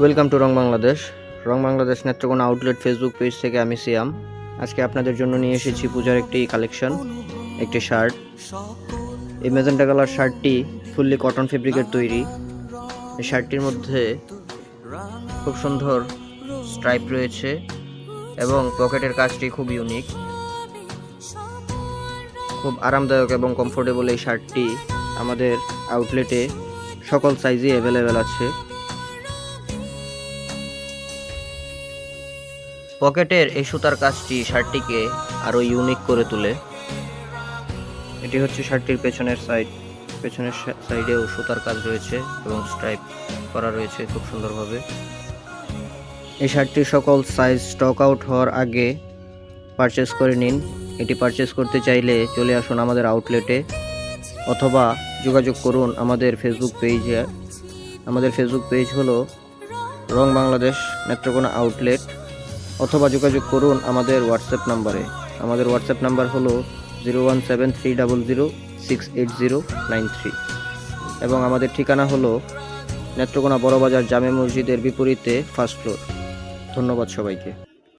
Welcome to Rang Bangladesh Rang Bangladesh Netrokona outlet Facebook page থেকে আমি সিয়াম আজকে আপনাদের জন্য নিয়ে এসেছি পূজার একটি কালেকশন একটি শার্ট এই মেজেন্টা কালার শার্টটি ফুললি কটন ফেব্রিকের তৈরি। এই শার্টটির মধ্যে খুব সুন্দর স্ট্রাইপ রয়েছে এবং পকেটের কাজটি খুব ইউনিক খুব আরামদায়ক এবং কমফোর্টেবল এই শার্টটি আমাদের আউটলেটে সকল সাইজই অ্যাভেলেবেল আছে। পকেটের এই সুতার কাজটি শার্টটিকে আরও ইউনিক করে তোলে। এটি হচ্ছে শার্টটির পেছনের সাইড পেছনের সাইডেও সুতার কাজ রয়েছে এবং স্ট্রাইপ করা রয়েছে খুব সুন্দরভাবে। এই শার্টটির সকল সাইজ স্টক আউট হওয়ার আগে পারচেস করে নিন। এটি পারচেস করতে চাইলে চলে আসুন আমাদের আউটলেটে অথবা যোগাযোগ করুন আমাদের ফেসবুক পেজে আমাদের ফেসবুক পেজ হলো রং বাংলাদেশ নেত্রকোনা আউটলেট অথবা যোগাযোগ করুন আমাদের হোয়াটসঅ্যাপ নাম্বারে। আমাদের হোয়াটসঅ্যাপ নাম্বার হলো zero one seven three double zero six eight zero nine three এবং আমাদের ঠিকানা হল নেত্রকোনা বড়বাজার জামে মসজিদের বিপরীতে ফার্স্ট ফ্লোর ধন্যবাদ সবাইকে।